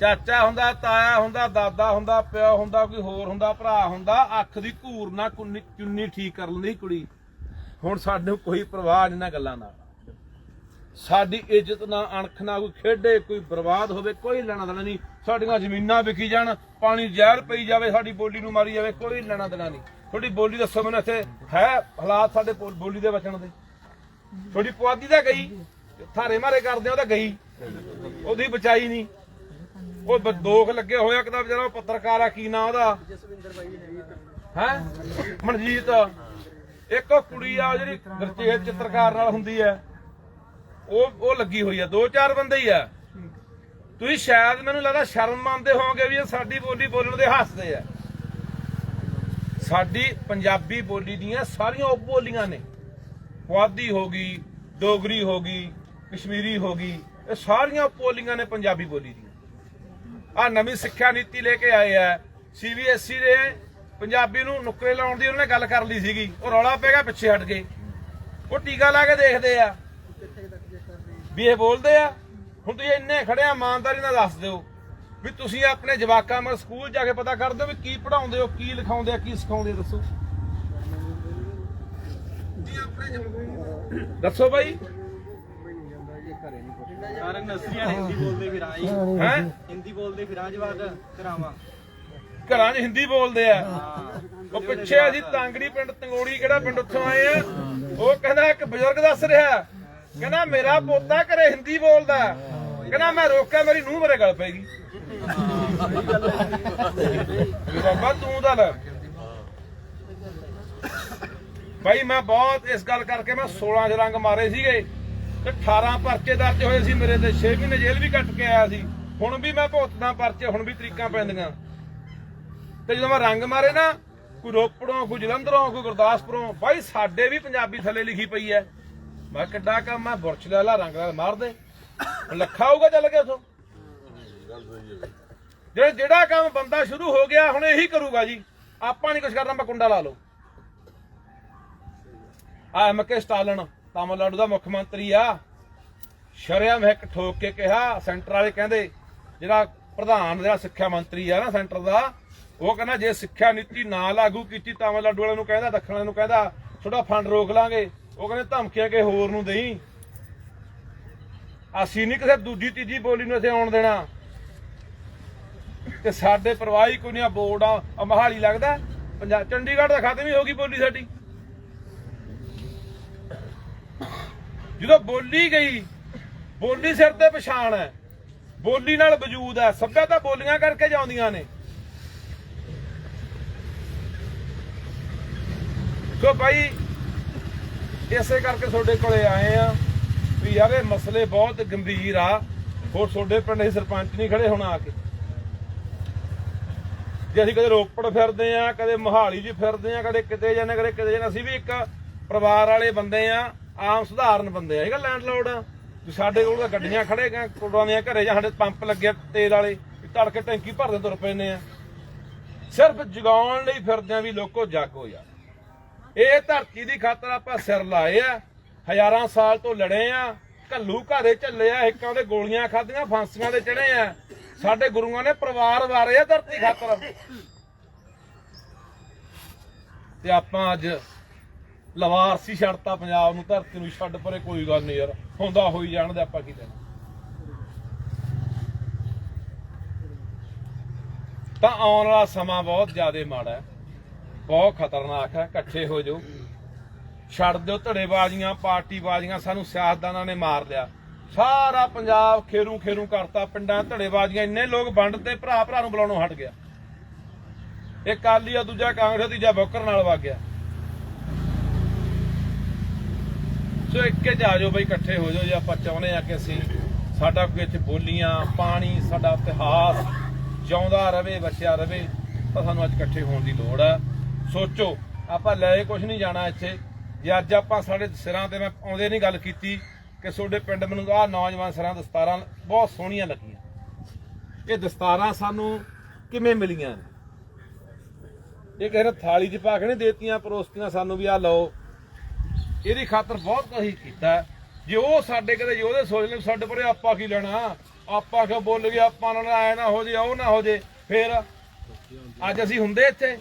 ਚਾਚਾ ਹੁੰਦਾ, ਤਾਇਆ ਹੁੰਦਾ, ਦਾਦਾ ਹੁੰਦਾ, ਪਿਓ ਹੁੰਦਾ, ਕੋਈ ਹੋਰ ਹੁੰਦਾ, ਭਰਾ ਹੁੰਦਾ, ਅੱਖ ਦੀ ਘੂਰ ਨਾ ਚੁੰਨੀ ਠੀਕ ਕਰ ਲੈਂਦੀ ਕੁੜੀ। ਹੁਣ ਸਾਨੂੰ ਕੋਈ ਪਰਵਾਹ ਨਹੀਂ ਨਾ ਗੱਲਾਂ ਨਾਲ। ਸਾਡੀ ਇੱਜ਼ਤ ਨਾ ਅਣਖ ਨਾ ਕੋਈ ਖੇਡੇ, ਕੋਈ ਬਰਬਾਦ ਹੋਵੇ, ਕੋਈ ਲੈਣਾ ਦੇਣਾ ਨਹੀਂ ਸਾਡੀਆਂ ਜ਼ਮੀਨਾਂ ਵਿਕੀ ਜਾਣ, ਪਾਣੀ ਜ਼ਹਿਰ ਪਈ ਜਾਵੇ, ਸਾਡੀ ਬੋਲੀ ਨੂੰ ਮਾਰੀ ਜਾਵੇ, ਕੋਈ ਲੈਣਾ ਦੇਣਾ ਨਹੀਂ ਤੁਹਾਡੀ ਬੋਲੀ ਦੱਸੋ ਮੈਨੂੰ ਇੱਥੇ ਹੈ, ਹਾਲਾਤ ਸਾਡੇ ਬੋਲੀ ਦੇ ਬਚਣ ਦੇ। ਤੁਹਾਡੀ ਪੁਆਧੀ ਤਾਂ ਗਈ। ਥਾਰੇ ਮਾਰੇ ਕਰਦੇ ਉਹ ਤਾਂ ਗਈ। ਉਹਦੀ ਬਚਾਈ ਨਹੀਂ ਉਹ ਬ- ਲੱਗੇ ਹੋਇਆ ਕਿਦਾ ਵਿਚਾਰਾ ਉਹ ਪੱਤਰਕਾਰ ਆ, ਕੀ ਨਾਂ ਉਹਦਾ? ਹੈ? ਮਨਜੀਤ। ਇੱਕ ਉਹ ਕੁੜੀ ਆ ਜਿਹੜੀ ਦਰਤੇਜ ਚਿੱਤਰਕਾਰ ਨਾਲ ਹੁੰਦੀ ਹੈ। ਉਹ ਉਹ ਲੱਗੀ ਹੋਈ ਆ, ਦੋ ਚਾਰ ਬੰਦੇ ਹੀ ਆ। ਤੁਸੀਂ ਸ਼ਾਇਦ ਮੈਨੂੰ ਲੱਗਦਾ ਸ਼ਰਮ ਮੰਨਦੇ ਹੋਵੋਗੇ ਵੀ ਇਹ ਸਾਡੀ ਬੋਲੀ ਬੋਲਣ ਦੇ ਹੱਸਦੇ ਆ। ਸਾਡੀ ਪੰਜਾਬੀ ਬੋਲੀ ਦੀਆਂ ਸਾਰੀਆਂ ਉਪ ਬੋਲੀਆਂ ਨੇ। ਪੁਆਧੀ ਹੋ ਗਈ, ਡੋਗਰੀ ਹੋ ਗਈ, ਕਸ਼ਮੀਰੀ ਹੋ ਗਈ, ਇਹ ਸਾਰੀਆਂ ਬੋਲੀਆਂ ਨੇ ਪੰਜਾਬੀ ਬੋਲੀ ਦੀਆਂ। ਆ ਨਵੀਂ ਸਿੱਖਿਆ ਨੀਤੀ ਲੈ ਕੇ ਆਏ ਆ। ਸੀਬੀਐਸਈ ਦੇ ਪੰਜਾਬੀ ਨੂੰ ਨੁਕਰੇ ਲਾਉਣ ਦੀ ਉਹਨਾਂ ਨੇ ਗੱਲ ਕਰ ਲਈ ਸੀਗੀ। ਉਹ ਰੌਲਾ ਪੈਗਾ ਪਿੱਛੇ ਹਟ ਗਏ। ਉਹ ਟੀਕਾ ਲਾ ਕੇ ਦੇਖਦੇ ਆ। ਵੀ ਇਹ ਬੋਲਦੇ ਆ। ਹੁਣ ਤੁਸੀਂ ਇੰਨੇ ਖੜਿਆ ਇਮਾਨਦਾਰੀ ਨਾਲ ਦੱਸ ਦਿਓ। ਵੀ ਤੁਸੀਂ ਆਪਣੇ ਜਵਾਕਾਂ ਨੂੰ ਸਕੂਲ ਜਾ ਕੇ ਪਤਾ ਕਰਦੇ ਹੋ ਵੀ ਕੀ ਪੜਾਉਂਦੇ ਹੋ, ਕੀ ਲਿਖਾਉਂਦੇ ਆ, ਕੀ ਸਿਖਾਉਂਦੇ ਆ, ਦੱਸੋ। ਦੱਸੋ ਬਾਈ। ਸਾਰੇ ਨਸਰੀਆਂ ਹਿੰਦੀ ਬੋਲਦੇ ਫਿਰ ਆਈ। ਹੈ। ਹਿੰਦੀ ਬੋਲਦੇ ਫਿਰ ਆ ਜਵਾਕ ਕਰਾਵਾਂ। ਘਰਾਂ 'ਚ ਹਿੰਦੀ ਬੋਲਦੇ ਆ। ਉਹ ਪਿੱਛੇ ਅਸੀਂ ਤਾਂਗੜੀ ਪਿੰਡ ਤੰਗੋੜੀ ਕਿਹੜਾ ਪਿੰਡ ਉੱਥੋਂ ਆਏ ਆ? ਉਹ ਕਹਿੰਦਾ ਇੱਕ ਬਜ਼ੁਰਗ ਦੱਸ ਰਿਹਾ। ਕਹਿੰਦਾ ਮੇਰਾ ਪੋਤਾ ਘਰੇ ਹਿੰਦੀ ਬੋਲਦਾ ਕਹਿੰਦਾ ਮੈਂ ਰੋਕਿਆ ਮੇਰੀ ਨੂੰਹ ਮੇਰੇ ਗਲ ਪੈਗੀ ਵੀ ਬਾਬਾ ਤੂੰ ਤਾਂ ਲੈ। ਭਾਈ ਮੈਂ ਬਹੁਤ ਇਸ ਗੱਲ ਕਰਕੇ ਮੈਂ 16 ਚ ਰੰਗ ਮਾਰੇ ਸੀਗੇ। ਤੇ 18 ਪਰਚੇ ਦਰਜ ਹੋਏ ਸੀ ਮੇਰੇ ਤੇ 6 ਮਹੀਨੇ ਜੇਲ੍ਹ ਵੀ ਕੱਟ ਕੇ ਆਇਆ ਸੀ। ਹੁਣ ਵੀ ਮੈਂ ਭੁਗਤਦਾ ਪਰਚੇ, ਹੁਣ ਵੀ ਤਰੀਕਾਂ ਪੈਂਦੀਆਂ। ਤੇ ਜਦੋਂ ਮੈਂ ਰੰਗ ਮਾਰੇ ਨਾ, ਕੋਈ ਰੋਪੜੋਂ, ਕੋਈ ਜਲੰਧਰੋਂ, ਕੋਈ ਗੁਰਦਾਸਪੁਰੋਂ ਭਾਈ ਸਾਡੇ ਵੀ ਪੰਜਾਬੀ ਥੱਲੇ ਲਿਖੀ ਪਈ ਐ। ਮੈਂ ਕਿੱਡਾ ਕੰਮ ਮੈਂ ਬੁਰਸ਼ ਲੈ ਲਾ, ਰੰਗ ਨਾਲ ਮਾਰ ਦੇ। ਲੱਖਾ ਹੋਊਗਾ ਚੱਲ ਗਿਆ ਉਥੋਂ। ਜਿਹੜਾ ਜਿਹੜਾ ਕੰਮ ਬੰਦਾ ਸ਼ੁਰੂ ਹੋ ਗਿਆ, ਹੁਣ ਇਹੀ ਕਰੂਗਾ ਜੀ। ਆਪਾਂ ਨਹੀਂ ਕੁਝ ਕਰਨਾ, ਮੈਂ ਕੁੰਡਾ ਲਾ ਲਓ ਆ ਐਮ ਕੇ ਸਟਾਲਨ। ਤਾਮਿਲਨਾਡੂ ਦਾ ਮੁੱਖ ਮੰਤਰੀ ਆ। ਸ਼ਰਿਆਮ ਇੱਕ ਠੋਕ ਕੇ ਕਿਹਾ, ਸੈਂਟਰ ਵਾਲੇ ਕਹਿੰਦੇ, ਜਿਹੜਾ ਪ੍ਰਧਾਨ, ਜਿਹੜਾ ਸਿੱਖਿਆ ਮੰਤਰੀ ਆ ਨਾ ਸੈਂਟਰ ਦਾ, ਉਹ ਕਹਿੰਦਾ, ਜੇ ਸਿੱਖਿਆ ਨੀਤੀ ਨਾ ਲਾਗੂ ਕੀਤੀ, ਤਾਮਿਲਨਾਡੂ ਵਾਲਿਆਂ ਨੂੰ ਕਹਿੰਦਾ, ਦੱਖਣ ਵਾਲਿਆਂ ਨੂੰ ਕਹਿੰਦਾ, ਤੁਹਾਡਾ ਫੰਡ ਰੋਕ ਲਾਂਗੇ। ਉਹ ਕਹਿੰਦੇ, ਧਮਕੀਆਂ ਕੇ ਹੋਰ ਨੂੰ ਦੇਈ। ਅਸੀਂ ਨਹੀਂ ਕਿਸੇ ਦੂਜੀ, ਤੀਜੀ ਬੋਲੀ ਨੂੰ ਇੱਥੇ ਆਉਣ ਦੇਣਾ। ਤੇ ਸਾਡੇ ਪਰਵਾਹੀ ਕੋਈ ਨਹੀਂ ਬੋਰਡ ਆ ਆਹ ਮੋਹਾਲੀ ਲੱਗਦਾ ਪੰਜਾਬ ਚੰਡੀਗੜ੍ਹ ਦਾ ਖਤਮ ਹੀ ਹੋ ਗਈ ਬੋਲੀ ਸਾਡੀ। ਜਦੋਂ ਬੋਲੀ ਗਈ, ਬੋਲੀ ਸਿਰ ਤੇ ਪਛਾਣ ਹੈ। ਬੋਲੀ ਨਾਲ ਵਜੂਦ ਹੈ। ਸੱਭਿਅਤਾ ਬੋਲੀਆਂ ਕਰਕੇ ਜਾਂਦੀਆਂ ਨੇ। ਸੋ ਭਾਈ? ਇਸੇ ਕਰਕੇ ਤੁਹਾਡੇ ਕੋਲੇ ਆਏ ਆ ਵੀ ਯਾਰ ਇਹ ਮਸਲੇ ਬਹੁਤ ਗੰਭੀਰ ਆ। ਹੋਰ ਤੁਹਾਡੇ ਪਿੰਡ ਦੇ ਸਰਪੰਚ ਨਹੀਂ ਖੜੇ ਹੁਣ ਆ ਕੇ। ਜੇ ਅਸੀਂ ਕਦੇ ਰੋਪੜ ਫਿਰਦੇ ਆ ਕਦੇ ਮੋਹਾਲੀ 'ਚ ਫਿਰਦੇ ਆ ਕਦੇ ਕਿਤੇ ਜਾਂਦੇ ਕਦੇ ਕਿਤੇ ਜਾਂਦੇ ਅਸੀਂ ਵੀ ਇੱਕ ਪਰਿਵਾਰ ਵਾਲੇ ਬੰਦੇ ਆ ਆਮ ਸਧਾਰਨ ਬੰਦੇ ਆ ਹੈਗਾ ਲੈਂਡਲੋਰਡ ਵੀ ਸਾਡੇ ਕੋਲ ਤਾਂ ਗੱਡੀਆਂ ਖੜੇ ਗਾ ਕੋੜਾਂ ਦੀਆਂ ਘਰੇ ਜਾਂ ਸਾਡੇ ਪੰਪ ਲੱਗੇ ਤੇਲ ਵਾਲੇ, ਵੀ ਟੈਂਕੀ ਭਰਦੇ ਤੁਰ ਪੈਨੇ ਆ। ਸਿਰਫ ਜਗਾਉਣ ਲਈ ਫਿਰਦੇ ਆ ਵੀ ਲੋਕੋ ਜਾਗੋ ਯਾਰ ਇਹ ਧਰਤੀ ਦੀ ਖਾਤਰ ਆਪਾਂ ਸਿਰ ਲਾਏ ਆ, ਹਜ਼ਾਰਾਂ ਸਾਲ ਤੋਂ ਲੜੇ ਆ, ਘੱਲੂ ਘਾਰੇ ਝੱਲੇ ਆ, ਇੱਕਾਂ ਦੇ ਗੋਲੀਆਂ ਖਾਧੀਆਂ, ਫਾਂਸੀਆਂ ਦੇ ਚੜੇ ਆ। ਸਾਡੇ ਗੁਰੂਆਂ ਨੇ ਪਰਿਵਾਰ ਵਾਰੇ ਆ ਧਰਤੀ ਖਾਤਰ। ਤੇ ਆਪਾਂ ਅੱਜ ਲਵਾਰਸੀ ਛੱਡਤਾ ਪੰਜਾਬ ਨੂੰ, ਧਰਤੀ ਨੂੰ ਛੱਡ ਪਰੇ ਕੋਈ ਗੱਲ ਨਹੀਂ ਯਾਰ, ਹੁੰਦਾ ਹੋਈ ਜਾਣਦੇ ਆਪਾਂ ਕੀ ਦੇਣਾ ਤਾਂ ਆਉਣ ਵਾਲਾ ਸਮਾਂ ਬਹੁਤ ਜ਼ਿਆਦਾ ਮਾੜਾ ਹੈ, ਬਹੁਤ ਖਤਰਨਾਕ ਹੈ, ਇਕੱਠੇ ਹੋ ਜਾਓ। ਛੱਡ ਦਿਓ ਧੜੇਬਾਜ਼ੀਆਂ, ਪਾਰਟੀਬਾਜ਼ੀਆਂ, ਸਾਨੂੰ ਸਿਆਸਤਦਾਨਾਂ ਨੇ ਮਾਰ ਲਿਆ। ਸਾਰਾ ਪੰਜਾਬ ਖੇਰੂ ਖੇਰੂ ਕਰਤਾ ਪਿੰਡਾਂ ਧੜੇਬਾਜ਼ੀਆਂ, ਇੰਨੇ ਲੋਕ ਵੰਡ ਤੇ ਭਰਾ ਭਰਾ ਨੂੰ ਬੁਲਾਉਣੋਂ ਹਟ ਗਿਆ। ਇੱਕ ਕਾਲੀ ਆ, ਦੂਜਾ ਕਾਂਗਰਸ, ਤੀਜਾ ਬੋਕਰ ਨਾਲ ਵਗ ਗਿਆ। ਸੋ ਇੱਕੇ ਆ ਜਾਓ ਬਈ, ਇਕੱਠੇ ਹੋ ਜਾਓ ਜੇ ਆਪਾਂ ਚਾਹੁੰਦੇ ਆ ਕਿ ਅਸੀਂ ਸਾਡਾ ਵਿੱਚ ਬੋਲੀਆਂ, ਪਾਣੀ, ਸਾਡਾ ਇਤਿਹਾਸ ਜਿਉਂਦਾ ਰਵੇ ਬਚਿਆ ਰਵੇ, ਤਾਂ ਸਾਨੂੰ ਅੱਜ ਇਕੱਠੇ ਹੋਣ ਦੀ ਲੋੜ ਆ। ਸੋਚੋ, ਆਪਾਂ ਲੈ ਕੁਝ ਨਹੀਂ ਜਾਣਾ ਇੱਥੇ। ਜੇ ਅੱਜ ਆਪਾਂ ਸਾਡੇ ਸਿਰਾਂ ਤੇ ਮੈਂ ਆਉਂਦੇ ਨਹੀਂ ਗੱਲ ਕੀਤੀ ਕਿ ਤੁਹਾਡੇ ਪਿੰਡ ਮੈਨੂੰ ਆਹ ਨੌਜਵਾਨ ਸਿਰਾਂ ਦਸਤਾਰਾਂ ਬਹੁਤ ਸੋਹਣੀਆਂ ਲੱਗੀਆਂ। ਇਹ ਦਸਤਾਰਾਂ ਸਾਨੂੰ ਕਿਵੇਂ ਮਿਲੀਆਂ? ਇਹ ਕਿਸੇ ਨੇ ਥਾਲੀ 'ਚ ਪਾ ਕੇ ਨਹੀਂ ਦੇਤੀਆਂ, ਪਰੋਸਤੀਆਂ ਸਾਨੂੰ ਵੀ ਆ ਲਓ। ਇਹਦੀ ਖਾਤਰ ਬਹੁਤ ਕੁਝ ਕੀਤਾ। ਜੇ ਉਹ ਸਾਡੇ ਕਦੇ ਜੇ ਉਹਦੇ ਸੋਚ ਲੈ ਸਾਡੇ ਪਰੇ ਆਪਾਂ ਕੀ ਲੈਣਾ? ਆਪਾਂ ਕਿਉਂ ਬੋਲ ਗਏ ਆਪਾਂ ਨਾਲ ਆਇਆ ਨਾ ਹੋ ਜੇ, ਉਹ ਨਾ ਹੋ ਜੇ, ਫੇਰ ਅੱਜ ਅਸੀਂ ਹੁੰਦੇ ਇੱਥੇ।